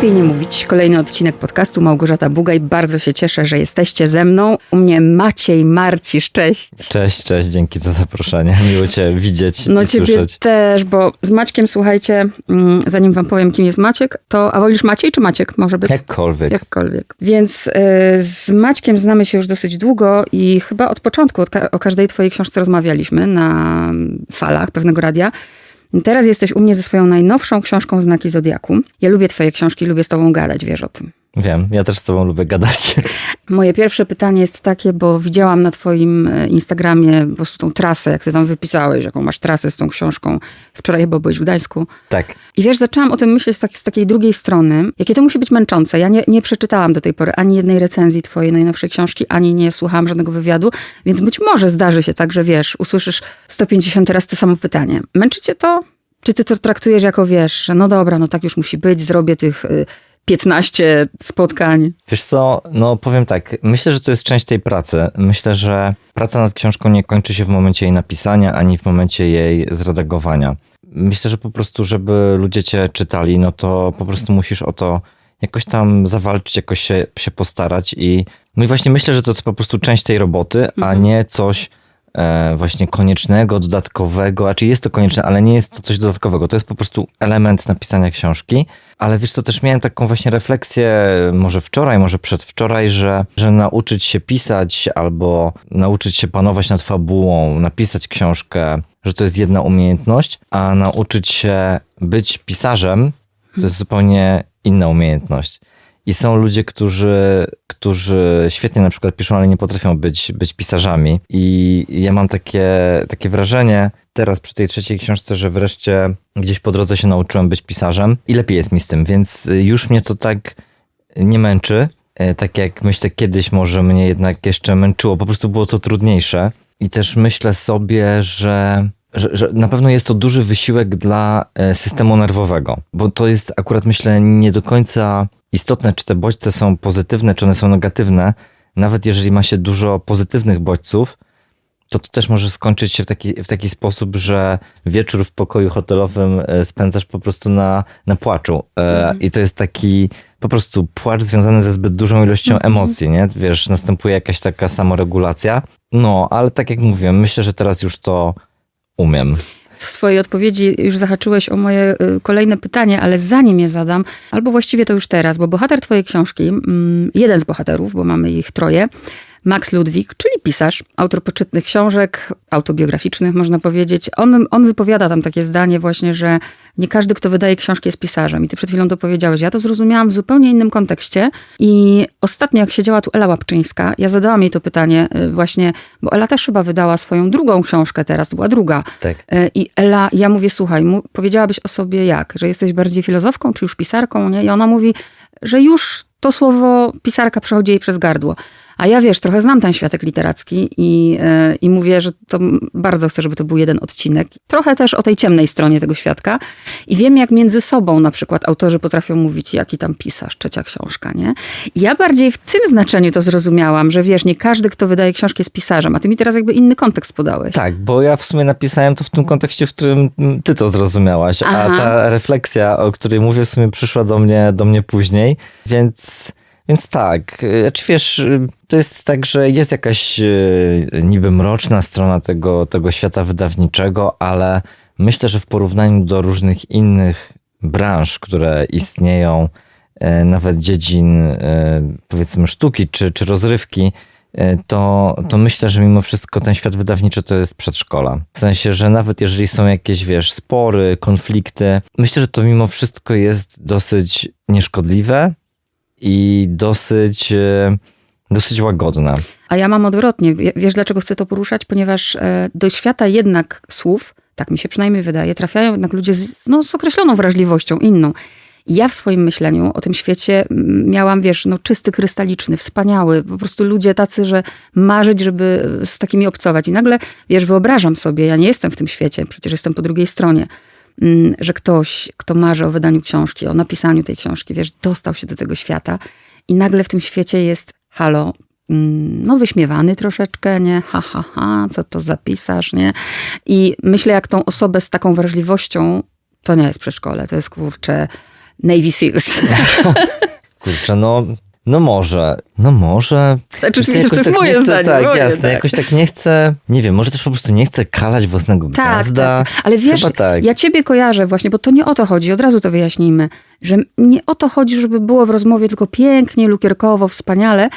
Lepiej nie mówić. Kolejny odcinek podcastu Małgorzata Bugaj. Bardzo się cieszę, że jesteście ze mną. U mnie Maciej Marcisz, cześć. Cześć, cześć, dzięki za zaproszenie. Miło cię widzieć No i ciebie słyszeć. też, bo z Maćkiem, słuchajcie, mm, zanim wam powiem, kim jest Maciek, to, a wolisz Maciej czy Maciek może być? Jakkolwiek. Jakkolwiek. Więc y, z Maćkiem znamy się już dosyć długo i chyba od początku, od ka- o każdej twojej książce rozmawialiśmy na falach pewnego radia. Teraz jesteś u mnie ze swoją najnowszą książką Znaki Zodiaku. Ja lubię twoje książki, lubię z tobą gadać, wiesz o tym. Wiem, ja też z tobą lubię gadać. Moje pierwsze pytanie jest takie, bo widziałam na twoim e, Instagramie po prostu tą trasę, jak ty tam wypisałeś, jaką masz trasę z tą książką. Wczoraj chyba byłeś w Gdańsku. Tak. I wiesz, zaczęłam o tym myśleć z, tak, z takiej drugiej strony, jakie to musi być męczące. Ja nie, nie przeczytałam do tej pory ani jednej recenzji twojej najnowszej książki, ani nie słuchałam żadnego wywiadu, więc być może zdarzy się tak, że wiesz, usłyszysz 150 raz to samo pytanie. Męczy cię to? Czy ty to traktujesz jako, wiesz, że no dobra, no tak już musi być, zrobię tych y, 15 spotkań. Wiesz co, no powiem tak, myślę, że to jest część tej pracy. Myślę, że praca nad książką nie kończy się w momencie jej napisania, ani w momencie jej zredagowania. Myślę, że po prostu, żeby ludzie cię czytali, no to po prostu musisz o to jakoś tam zawalczyć, jakoś się, się postarać i no i właśnie myślę, że to jest po prostu część tej roboty, a nie coś właśnie koniecznego, dodatkowego, a czy jest to konieczne, ale nie jest to coś dodatkowego, to jest po prostu element napisania książki, ale wiesz co, też miałem taką właśnie refleksję, może wczoraj, może przedwczoraj, że, że nauczyć się pisać albo nauczyć się panować nad fabułą, napisać książkę, że to jest jedna umiejętność, a nauczyć się być pisarzem to jest zupełnie inna umiejętność. I są ludzie, którzy, którzy świetnie na przykład piszą, ale nie potrafią być, być pisarzami. I ja mam takie, takie wrażenie teraz przy tej trzeciej książce, że wreszcie gdzieś po drodze się nauczyłem być pisarzem i lepiej jest mi z tym, więc już mnie to tak nie męczy. E, Tak jak myślę, kiedyś może mnie jednak jeszcze męczyło, po prostu było to trudniejsze. I też myślę sobie, że że, że na pewno jest to duży wysiłek dla e, systemu nerwowego, bo to jest akurat myślę nie do końca istotne, czy te bodźce są pozytywne, czy one są negatywne. Nawet jeżeli ma się dużo pozytywnych bodźców, to to też może skończyć się w taki, w taki sposób, że wieczór w pokoju hotelowym e, spędzasz po prostu na, na płaczu. E, I to jest taki po prostu płacz związany ze zbyt dużą ilością emocji, nie? Wiesz, następuje jakaś taka samoregulacja. No, ale tak jak mówiłem, myślę, że teraz już to umiem. W swojej odpowiedzi już zahaczyłeś o moje y, kolejne pytanie, ale zanim je zadam, albo właściwie to już teraz, bo bohater twojej książki, mm, jeden z bohaterów, bo mamy ich troje, Max Ludwik, czyli pisarz, autor poczytnych książek, autobiograficznych można powiedzieć. On, on wypowiada tam takie zdanie właśnie, że nie każdy, kto wydaje książki jest pisarzem. I ty przed chwilą to powiedziałeś. Ja to zrozumiałam w zupełnie innym kontekście. I ostatnio, jak siedziała tu Ela Łapczyńska, ja zadałam jej to pytanie y, właśnie, bo Ela też chyba wydała swoją drugą książkę teraz, to była druga. Tak. Y, I Ela, ja mówię, słuchaj, mu, powiedziałabyś o sobie jak? Że jesteś bardziej filozofką, czy już pisarką, nie? I ona mówi, że już to słowo pisarka przechodzi jej przez gardło. A ja wiesz, trochę znam ten światek literacki i, yy, i mówię, że to bardzo chcę, żeby to był jeden odcinek. Trochę też o tej ciemnej stronie tego świadka. I wiem, jak między sobą na przykład autorzy potrafią mówić, jaki tam pisarz, trzecia książka, nie? I ja bardziej w tym znaczeniu to zrozumiałam, że wiesz, nie każdy, kto wydaje książkę jest pisarzem, a ty mi teraz jakby inny kontekst podałeś. Tak, bo ja w sumie napisałem to w tym kontekście, w którym ty to zrozumiałaś, Aha. a ta refleksja, o której mówię, w sumie przyszła do mnie, do mnie później, więc, więc tak. y, Czy wiesz, y, to jest tak, że jest jakaś y, niby mroczna strona tego, tego świata wydawniczego, ale myślę, że w porównaniu do różnych innych branż, które istnieją, nawet dziedzin powiedzmy sztuki czy, czy rozrywki, to, to myślę, że mimo wszystko ten świat wydawniczy to jest przedszkola. W sensie, że nawet jeżeli są jakieś, wiesz, spory, konflikty, myślę, że to mimo wszystko jest dosyć nieszkodliwe i dosyć, e, dosyć łagodne. A ja mam odwrotnie. Wie- Wiesz, dlaczego chcę to poruszać? Ponieważ e, do świata jednak słów, tak mi się przynajmniej wydaje, trafiają jednak ludzie z, no, z określoną wrażliwością, inną. Ja w swoim myśleniu o tym świecie miałam, wiesz, no, czysty, krystaliczny, wspaniały. Po prostu ludzie tacy, że marzyć, żeby z takimi obcować. I nagle, wiesz, wyobrażam sobie, ja nie jestem w tym świecie, przecież jestem po drugiej stronie, że ktoś, kto marzy o wydaniu książki, o napisaniu tej książki, wiesz, dostał się do tego świata i nagle w tym świecie jest, halo, mm, no wyśmiewany troszeczkę, nie? Ha, ha, ha, co to za pisarz, nie? I myślę, jak tą osobę z taką wrażliwością, to nie jest przedszkole, to jest kurczę Navy Seals. Kurczę, no, no może, no może. Znaczy, co, wiesz, to jakoś jest tak moje chcę, zdanie. Tak, moje, jasne, tak. jakoś tak nie chcę, nie wiem, może też po prostu nie chcę kalać własnego Tak, gniazda. tak. Ale wiesz, tak. ja ciebie kojarzę właśnie, bo to nie o to chodzi, od razu to wyjaśnijmy, że nie o to chodzi, żeby było w rozmowie tylko pięknie, lukierkowo, wspaniale.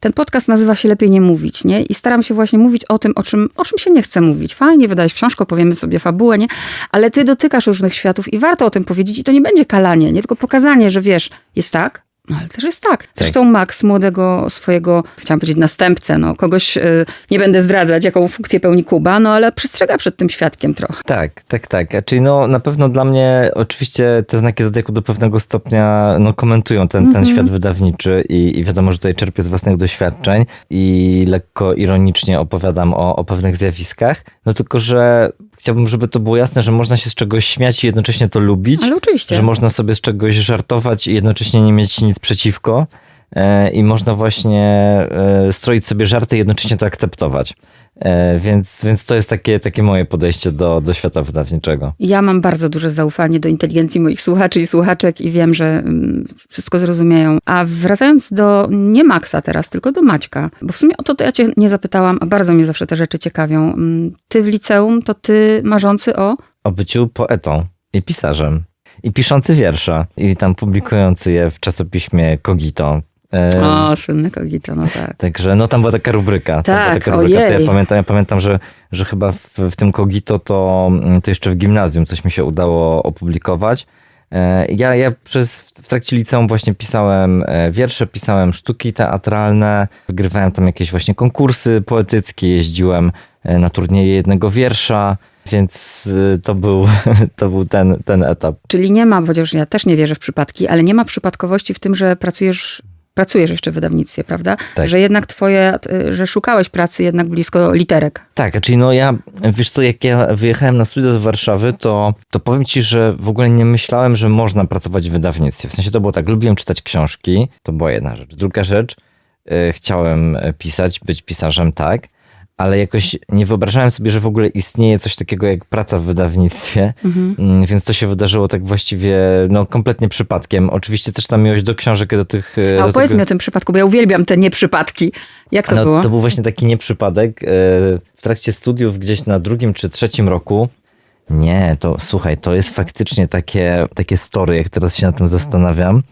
Ten podcast nazywa się Lepiej nie mówić, nie? I staram się właśnie mówić o tym, o czym, o czym się nie chce mówić. Fajnie, wydajesz książkę, powiemy sobie fabułę, nie? Ale ty dotykasz różnych światów i warto o tym powiedzieć i to nie będzie kalanie, nie? Tylko pokazanie, że wiesz, jest tak, no ale też jest tak. Zresztą Max, młodego swojego, chciałam powiedzieć następcę, no kogoś, y, nie będę zdradzać, jaką funkcję pełni Kuba, no ale przestrzega przed tym świadkiem trochę. Tak, tak, tak. Czyli no na pewno dla mnie oczywiście te znaki Zodiaku do pewnego stopnia no, komentują ten, ten świat wydawniczy i, i wiadomo, że tutaj czerpię z własnych doświadczeń i lekko ironicznie opowiadam o, o pewnych zjawiskach. No tylko, że chciałbym, żeby to było jasne, że można się z czegoś śmiać i jednocześnie to lubić. Ale oczywiście. Że można sobie z czegoś żartować i jednocześnie nie mieć nic przeciwko. E, I można właśnie e, stroić sobie żarty i jednocześnie to akceptować. E, Więc, więc to jest takie, takie moje podejście do, do świata wydawniczego. Ja mam bardzo duże zaufanie do inteligencji moich słuchaczy i słuchaczek i wiem, że mm, wszystko zrozumieją. A wracając do nie Maxa teraz, tylko do Maćka, bo w sumie o to, to ja cię nie zapytałam, a bardzo mnie zawsze te rzeczy ciekawią. Mm, Ty w liceum, to ty marzący o... O byciu poetą i pisarzem. I piszący wiersza. I tam publikujący je w czasopiśmie Kogito. O, słynny Kogito, no tak. Także no tam była taka rubryka. Tak, taka rubryka. To ja pamiętam, ja pamiętam że, że chyba w, w tym Kogito to, mm, to jeszcze w gimnazjum coś mi się udało opublikować. E, Ja, ja przez, w trakcie liceum właśnie pisałem e, wiersze, pisałem sztuki teatralne, wygrywałem tam jakieś właśnie konkursy poetyckie, jeździłem e, na turnieje jednego wiersza, więc to był, to był ten, ten etap. Czyli nie ma, chociaż ja też nie wierzę w przypadki, ale nie ma przypadkowości w tym, że pracujesz, pracujesz jeszcze w wydawnictwie, prawda? Tak. Że jednak twoje, y, że szukałeś pracy jednak blisko literek. Tak, czyli no ja, wiesz co, jak ja wyjechałem na studia do Warszawy, to, to powiem ci, że w ogóle nie myślałem, że można pracować w wydawnictwie. W sensie to było tak, lubiłem czytać książki, to była jedna rzecz. Druga rzecz, y, chciałem pisać, być pisarzem, tak, ale jakoś nie wyobrażałem sobie, że w ogóle istnieje coś takiego jak praca w wydawnictwie, Mm, więc to się wydarzyło tak właściwie, no kompletnie przypadkiem. Oczywiście też ta miłość do książek, do tych... y, A opowiedz tego- mi o tym przypadku, bo ja uwielbiam te nieprzypadki. Jak to no, było? To był właśnie taki nieprzypadek. e, W trakcie studiów gdzieś na drugim czy trzecim roku. Nie, to słuchaj, to jest faktycznie takie, takie story, jak teraz się na tym zastanawiam.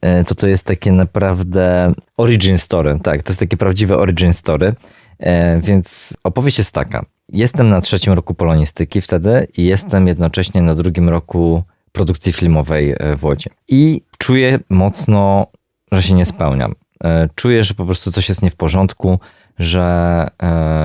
e, To to jest takie naprawdę origin story. Tak, to jest takie prawdziwe origin story. E, Więc opowieść jest taka. Jestem na trzecim roku polonistyki wtedy i jestem jednocześnie na drugim roku produkcji filmowej e, w Łodzi. I czuję mocno, że się nie spełniam. E, Czuję, że po prostu coś jest nie w porządku, że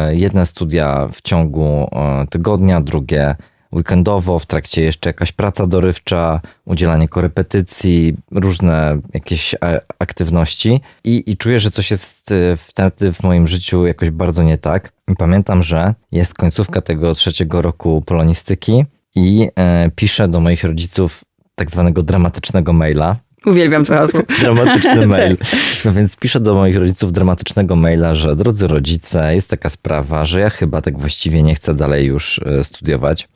jedne studia w ciągu tygodnia, drugie weekendowo, w trakcie jeszcze jakaś praca dorywcza, udzielanie korepetycji, różne jakieś e, aktywności i, i czuję, że coś jest e, wtedy w moim życiu jakoś bardzo nie tak. I pamiętam, że jest końcówka tego trzeciego roku polonistyki i e, piszę do moich rodziców tak zwanego dramatycznego maila, Uwielbiam to hasło. dramatyczny mail. No więc piszę do moich rodziców dramatycznego maila, że drodzy rodzice, jest taka sprawa, że ja chyba tak właściwie nie chcę dalej już e, studiować,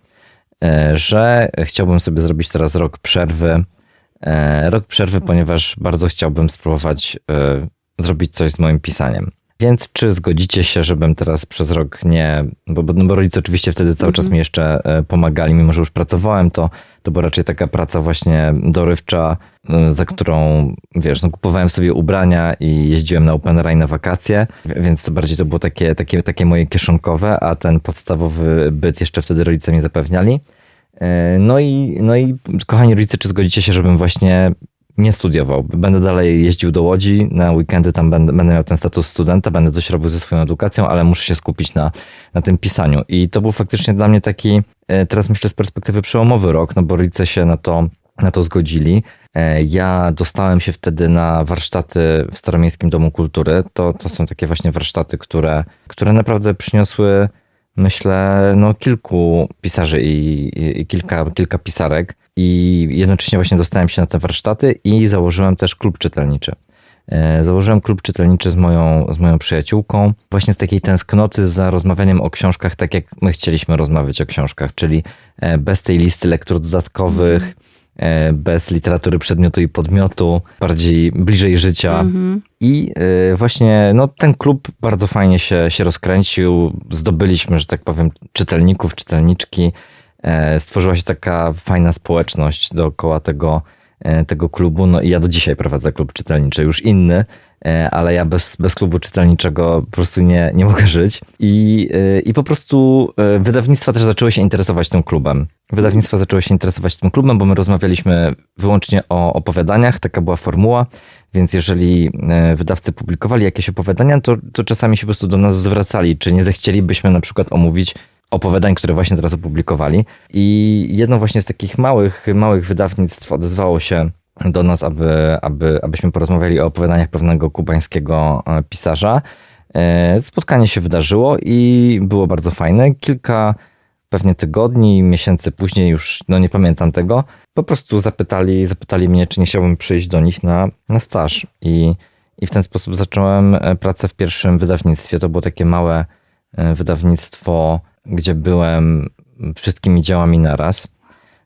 że chciałbym sobie zrobić teraz rok przerwy. E, Rok przerwy, ponieważ bardzo chciałbym spróbować e, zrobić coś z moim pisaniem. Więc czy zgodzicie się, żebym teraz przez rok nie. Bo, no bo rodzice oczywiście wtedy cały czas mi jeszcze e, pomagali, mimo że już pracowałem, to, to była raczej taka praca właśnie dorywcza, e, za którą wiesz, no kupowałem sobie ubrania i jeździłem na open Air na wakacje, wi- więc bardziej to było takie, takie, takie moje kieszonkowe, a ten podstawowy byt jeszcze wtedy rodzice mi zapewniali. E, No i, no i kochani rodzice, czy zgodzicie się, żebym właśnie nie studiował? Będę dalej jeździł do Łodzi, na weekendy tam będę, będę miał ten status studenta, będę coś robił ze swoją edukacją, ale muszę się skupić na, na tym pisaniu. I to był faktycznie dla mnie taki, e, teraz myślę z perspektywy przełomowy rok, no bo rodzice się na to, na to zgodzili. E, Ja dostałem się wtedy na warsztaty w Staromiejskim Domu Kultury. To, to są takie właśnie warsztaty, które, które naprawdę przyniosły myślę, no kilku pisarzy i, i, kilka, kilka pisarek i jednocześnie właśnie dostałem się na te warsztaty i założyłem też klub czytelniczy. E, Założyłem klub czytelniczy z moją, z moją przyjaciółką, właśnie z takiej tęsknoty za rozmawianiem o książkach, tak jak my chcieliśmy rozmawiać o książkach, czyli e, bez tej listy lektur dodatkowych, e, bez literatury przedmiotu i podmiotu, bardziej bliżej życia. Mhm. I e, właśnie no, ten klub bardzo fajnie się, się rozkręcił. Zdobyliśmy, że tak powiem, czytelników, czytelniczki. E, Stworzyła się taka fajna społeczność dookoła tego, tego klubu. No i ja do dzisiaj prowadzę klub czytelniczy, już inny, e, ale ja bez, bez klubu czytelniczego po prostu nie, nie mogę żyć. I, e, I po prostu e, wydawnictwa też zaczęły się interesować tym klubem. Wydawnictwa zaczęły się interesować tym klubem, bo my rozmawialiśmy wyłącznie o opowiadaniach, taka była formuła. Więc jeżeli e, wydawcy publikowali jakieś opowiadania, to, to czasami się po prostu do nas zwracali, czy nie zechcielibyśmy na przykład omówić opowiadań, które właśnie teraz opublikowali. I jedno właśnie z takich małych, małych wydawnictw odezwało się do nas, aby, aby, abyśmy porozmawiali o opowiadaniach pewnego kubańskiego e, pisarza. E, Spotkanie się wydarzyło i było bardzo fajne. Kilka pewnie tygodni, miesięcy później, już no nie pamiętam tego, po prostu zapytali, zapytali mnie, czy nie chciałbym przyjść do nich na, na staż. I, I w ten sposób zacząłem e, pracę w pierwszym wydawnictwie. To było takie małe wydawnictwo, gdzie byłem wszystkimi dziełami naraz.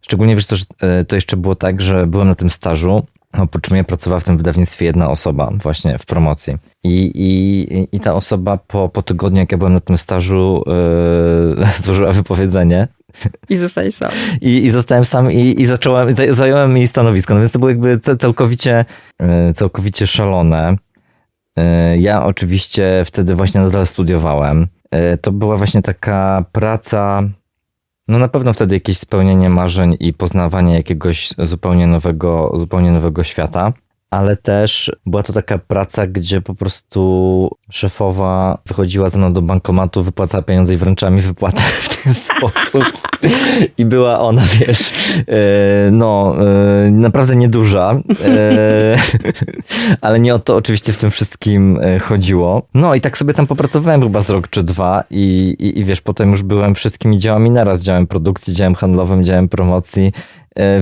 Szczególnie wiesz co, że e, to jeszcze było tak, że byłem na tym stażu, oprócz mnie pracowała w tym wydawnictwie jedna osoba właśnie w promocji. I, i, i ta osoba po, po tygodniu, jak ja byłem na tym stażu, yy, złożyła wypowiedzenie I zostaje sam. i, i zostałem sam i, i zacząłem, zaj- zająłem jej stanowisko, no więc to było jakby całkowicie, e, całkowicie szalone. Ja oczywiście wtedy właśnie nadal studiowałem. E, To była właśnie taka praca, no na pewno wtedy jakieś spełnienie marzeń i poznawanie jakiegoś zupełnie nowego, zupełnie nowego świata. Ale też była to taka praca, gdzie po prostu szefowa wychodziła ze mną do bankomatu, wypłacała pieniądze i wręczała mi wypłatę w ten sposób. I była ona, wiesz, e, no, e, naprawdę nieduża, e, ale nie o to oczywiście w tym wszystkim chodziło. No i tak sobie tam popracowałem chyba z rok czy dwa i, i, i wiesz, potem już byłem wszystkimi działami naraz, działem produkcji, działem handlowym, działem promocji,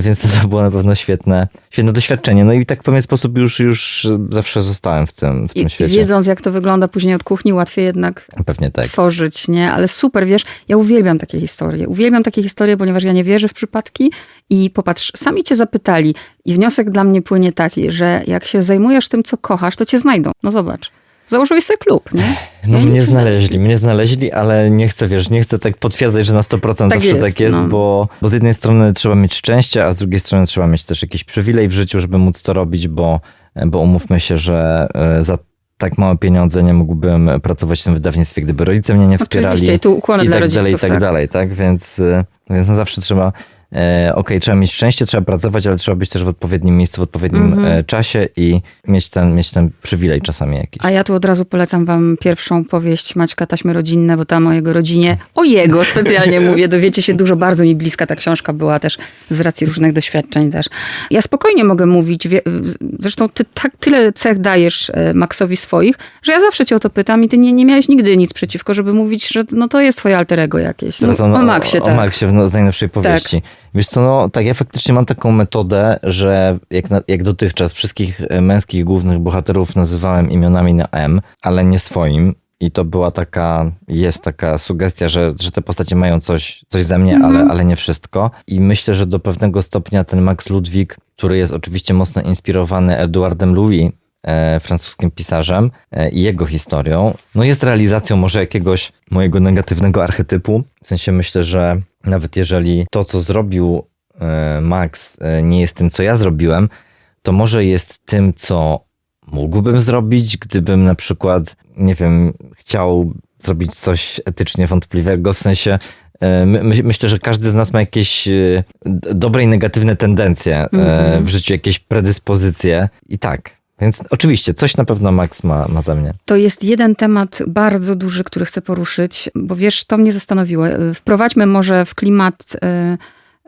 więc to było na pewno świetne, świetne doświadczenie. No i tak w pewien sposób już, już zawsze zostałem w tym, w tym I świecie. wiedząc, jak to wygląda później od kuchni, łatwiej jednak Pewnie tak. tworzyć, nie? Ale super, wiesz, ja uwielbiam takie historie. Uwielbiam takie historie, ponieważ ja nie wierzę w przypadki i popatrz, sami cię zapytali i wniosek dla mnie płynie taki, że jak się zajmujesz tym, co kochasz, to cię znajdą. No zobacz. Założyłeś sobie klub, nie? No oni mnie znaleźli, mnie znaleźli, ale nie chcę, wiesz, nie chcę tak potwierdzać, że na 100% Tak zawsze jest, tak jest, no. bo, bo z jednej strony trzeba mieć szczęście, a z drugiej strony trzeba mieć też jakiś przywilej w życiu, żeby móc to robić, bo, bo umówmy się, że e, za tak małe pieniądze nie mógłbym pracować w tym wydawnictwie, gdyby rodzice mnie nie wspierali Oczywiście, i tu ukłony i dla tak rodziców. dalej, i tak, tak. dalej, tak? Więc, e, więc no zawsze trzeba, e, okej, trzeba mieć szczęście, trzeba pracować, ale trzeba być też w odpowiednim miejscu, w odpowiednim Mhm. e, czasie i mieć ten, mieć ten przywilej czasami jakiś. A ja tu od razu polecam wam pierwszą powieść Maćka Taśmy Rodzinne, bo tam o jego rodzinie, o jego specjalnie mówię, dowiecie się dużo, bardzo mi bliska ta książka była też z racji różnych doświadczeń też. Ja spokojnie mogę mówić, wie, zresztą ty tak tyle cech dajesz e, Maxowi swoich, że ja zawsze cię o to pytam i ty nie, nie miałeś nigdy nic przeciwko, żeby mówić, że no to jest twoje alter ego jakieś. Teraz no, on, o Maxie, o, tak. o Maxie w no, z najnowszej powieści. Wiesz co, no tak, ja faktycznie mam taką metodę, że jak, na, jak dotychczas wszystkich e, męskich głównych bohaterów nazywałem imionami na M, ale nie swoim. I to była taka, jest taka sugestia, że, że te postacie mają coś, coś ze mnie, Mhm. ale, ale nie wszystko. I myślę, że do pewnego stopnia ten Max Ludwig, który jest oczywiście mocno inspirowany Eduardem Louis, francuskim pisarzem e, i jego historią, no jest realizacją może jakiegoś mojego negatywnego archetypu. W sensie myślę, że nawet jeżeli to, co zrobił e, Max, e, nie jest tym, co ja zrobiłem, to może jest tym, co mógłbym zrobić, gdybym na przykład, nie wiem, chciał zrobić coś etycznie wątpliwego, w sensie e, my, my, myślę, że każdy z nas ma jakieś e, dobre i negatywne tendencje e, Mhm. w życiu, jakieś predyspozycje i tak. Więc oczywiście, coś na pewno Max ma, ma za mnie. To jest jeden temat bardzo duży, który chcę poruszyć, bo wiesz, to mnie zastanowiło. Y, Wprowadźmy może w klimat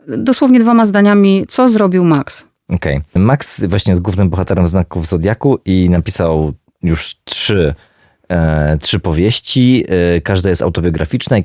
y, dosłownie dwoma zdaniami, co zrobił Max. Okej. Max właśnie jest głównym bohaterem znaków Zodiaku i napisał już trzy, e, trzy powieści. E, każda jest autobiograficzna i